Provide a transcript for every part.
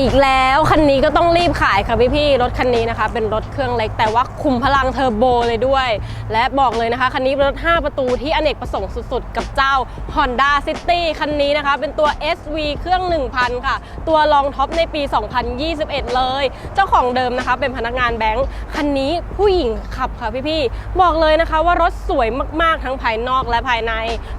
อีกแล้ว คันนี้ก็ต้องรีบขายค่ะพี่พี่ๆรถคันนี้นะคะ เป็นรถเครื่องเล็กแต่ว่าคุมพลังเทอร์โบเลยด้วย และบอกเลยนะคะ คันนี้เป็นรถ 5 ประตูที่อเนกประสงค์สุดๆ กับเจ้า Honda City คันนี้นะคะ เป็นตัว SV เครื่อง 1000 ค่ะ ตัวรองท็อปในปี 2021 เลย เจ้าของเดิมนะคะ เป็นพนักงานแบงค์คันนี้ผู้หญิงขับค่ะพี่พี่ๆบอกเลยนะคะว่ารถสวยมากๆทั้งภายนอกและภายใน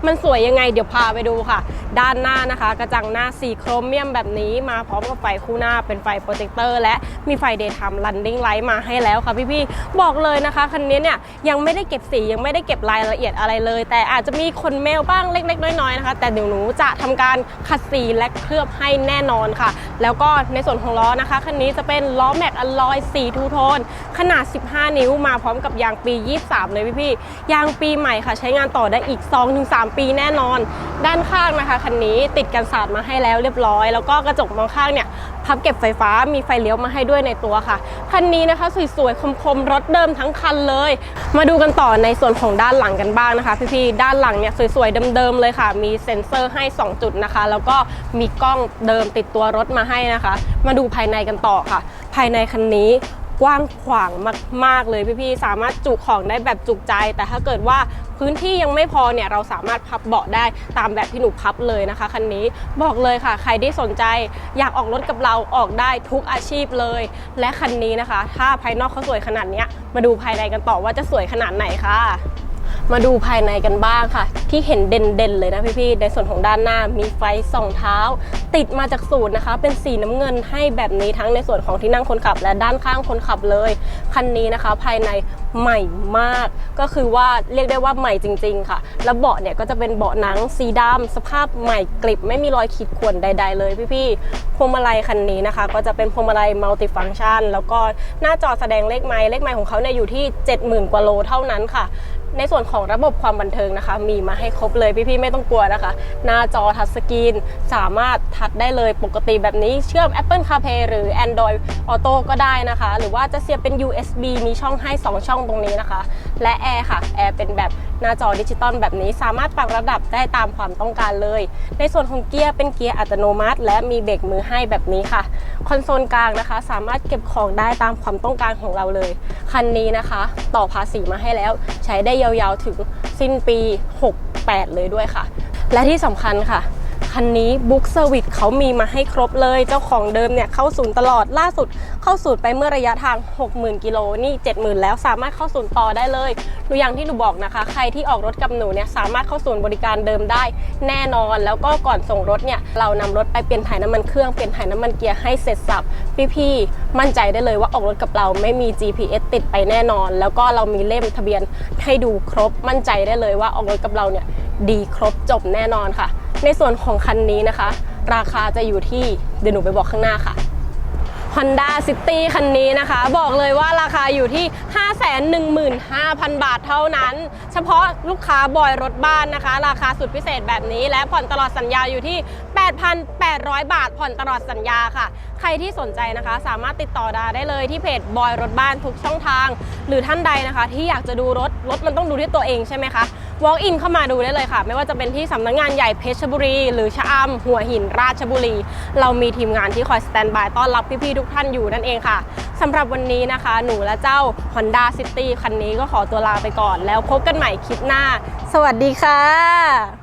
มันสวยยังไงเดี๋ยวพาไปดูค่ะ ด้านหน้านะคะ กระจังหน้าสีโครเมียมแบบนี้มาพร้อมกับไฟคู่หน้าเป็นไฟโปรเจคเตอร์และมีไฟเดย์ทามลันดิ้งไลท์มาให้แล้วค่ะพี่ๆบอกเลยนะคะคันนี้เนี่ยยังไม่ได้เก็บสียังไม่ได้เก็บรายละเอียดอะไรเลย แต่อาจจะมีคนเมลบ้างเล็ก ๆ น้อยๆนะคะ แต่เดี๋ยวหนูจะทำการขัดสีและเคลือบให้แน่นอนค่ะ แล้วก็ในส่วนของล้อนะคะคันนี้จะเป็นล้อแม็กอลลอยสีทูโทนขนาด 15 นิ้วมาพร้อมกับยางปี 23 เลยพี่ๆยางปีใหม่ค่ะ ใช้งานต่อได้อีก 2-3 ปีแน่นอน ด้านข้างนะคะคันนี้ติดกันสาดมาให้แล้วเรียบร้อย แล้วก็กระจกมองข้างเนี่ยพับเก็บไฟฟ้ามีไฟเลี้ยวมาให้ด้วยในตัวค่ะ คันนี้นะคะสวยๆคมๆรถเดิมทั้งคันเลย มาดูกันต่อในส่วนของด้านหลังกันบ้างนะคะพี่ๆด้านหลังเนี่ยสวยๆเดิมๆเลยค่ะ มีเซ็นเซอร์ให้ 2 จุดนะคะ แล้วก็มีกล้องเดิมติดตัวรถมาให้นะคะ มาดูภายในกันต่อค่ะ ภายในคันนี้ กว้างขวางมาก ๆ เลยพี่ๆ สามารถจุของได้แบบจุใจ แต่ถ้าเกิดว่าพื้นที่ยังไม่พอเนี่ยเราสามารถพับเบาะได้ตามแบบที่หนูพับเลยนะคะคันนี้บอกเลยค่ะ ใครที่สนใจอยากออกรถกับเราออกได้ทุกอาชีพเลย และคันนี้นะคะ ถ้าภายนอกเขาสวยขนาดนี้มาดูภายในกันต่อว่าจะสวยขนาดไหนค่ะ มาดูภายในกันบ้างค่ะ ที่เห็นเด่นๆเลยนะพี่ๆในส่วนของด้านหน้ามีไฟส่องเท้า ติดมาจากศูนย์นะคะ เป็นสีน้ำเงินให้แบบนี้ทั้งในส่วนของที่นั่งคนขับ และด้านข้างคนขับเลย คันนี้นะคะ ภายในใหม่มาก ก็คือว่าเรียกได้ว่าใหม่จริง ๆ ค่ะ แล้วเบาะเนี่ยก็จะเป็นเบาะหนังสีดำสภาพใหม่กริบไม่มีรอยขีดข่วนใด ๆ เลยพี่ๆพวงมาลัยคันนี้นะคะ ก็จะเป็นพวงมาลัยมัลติฟัง c t ชัน แล้วก็หน้าจอแสดงเลขไม้เลขไม้ของเขาเนี่ยอยู่ที่ 70,000 กว่าโลเท่านั้นค่ะ ในส่วนของระบบความบันเทิงนะคะ มีมาให้ครบเลยพี่ๆไม่ต้องกลัวนะคะ หน้าจอทัชสกรีนสามารถทัดได้เลยปกติแบบนี้เชื่อม Apple CarPlay หรือ Android Auto ก็ได้นะคะ หรือว่าจะเสียบเป็น USB มีช่องให้ 2 ช่องตรงนี้นะคะ และแอร์ค่ะแอร์เป็นแบบ หน้าจอดิจิตอลแบบนี้สามารถปรับระดับได้ตามความต้องการเลย ในส่วนของเกียร์เป็นเกียร์อัตโนมัติ และมีเบรกมือให้แบบนี้ค่ะ คอนโซลกลางนะคะ สามารถเก็บของได้ตามความต้องการของเราเลย คันนี้นะคะ ต่อภาษีมาให้แล้ว ใช้ได้ยาวๆถึงสิ้นปี 68 เลยด้วยค่ะ และที่สำคัญค่ะ คันนี้บุ๊กเซอร์วิสเขามีมาให้ครบเลย เจ้าของเดิมเนี่ยเข้าศูนย์ตลอดล่าสุด เข้าศูนย์ไปเมื่อระยะทาง 60,000 กิโลนี่ 70,000 แล้วสามารถเข้าศูนย์ต่อได้เลยดูอย่างที่หนูบอกนะคะ ใครที่ออกรถกับหนูเนี่ยสามารถเข้าศูนย์บริการเดิมได้ แน่นอน แล้วก็ก่อนส่งรถเนี่ยเรานำรถไปเปลี่ยนถ่ายน้ำมันเครื่องเปลี่ยนถ่ายน้ำมันเกียร์ให้เสร็จสับพี่ๆมั่นใจได้เลยว่าออกรถกับเราไม่มี GPS ติดไปแน่นอน แล้วก็เรามีเล่มทะเบียนให้ดูครบมั่นใจได้เลยว่าออกรถกับเราเนี่ยดีครบจบแน่นอนค่ะ ในส่วนของคันนี้นะคะ ราคาจะอยู่ที่เดี๋ยวหนูไปบอกข้างหน้าค่ะ Honda City คันนี้นะคะ บอกเลยว่าราคาอยู่ที่ 515,000 บาทเท่านั้น เฉพาะลูกค้าบอยรถบ้านนะคะ ราคาสุดพิเศษแบบนี้ และผ่อนตลอดสัญญาอยู่ที่ 8,800 บาท ผ่อนตลอดสัญญาค่ะ ใครที่สนใจนะคะ สามารถติดต่อดาได้เลยที่เพจบอยรถบ้านทุกช่องทาง หรือท่านใดนะคะ ที่อยากจะดูรถรถมันต้องดูที่ตัวเองใช่ไหมคะ walk in เข้ามาดูได้เลยค่ะ ไม่ว่าจะเป็นที่สำนักงานใหญ่เพชรบุรี หรือชะอำหัวหินราชบุรี เรามีทีมงานที่คอยสแตนบายต้อนรับพี่ๆทุกท่านอยู่นั่นเองค่ะสำหรับวันนี้นะคะ หนูและเจ้า Honda City คันนี้ก็ขอตัวลาไปก่อนแล้วพบกันใหม่คลิปหน้า สวัสดีค่ะ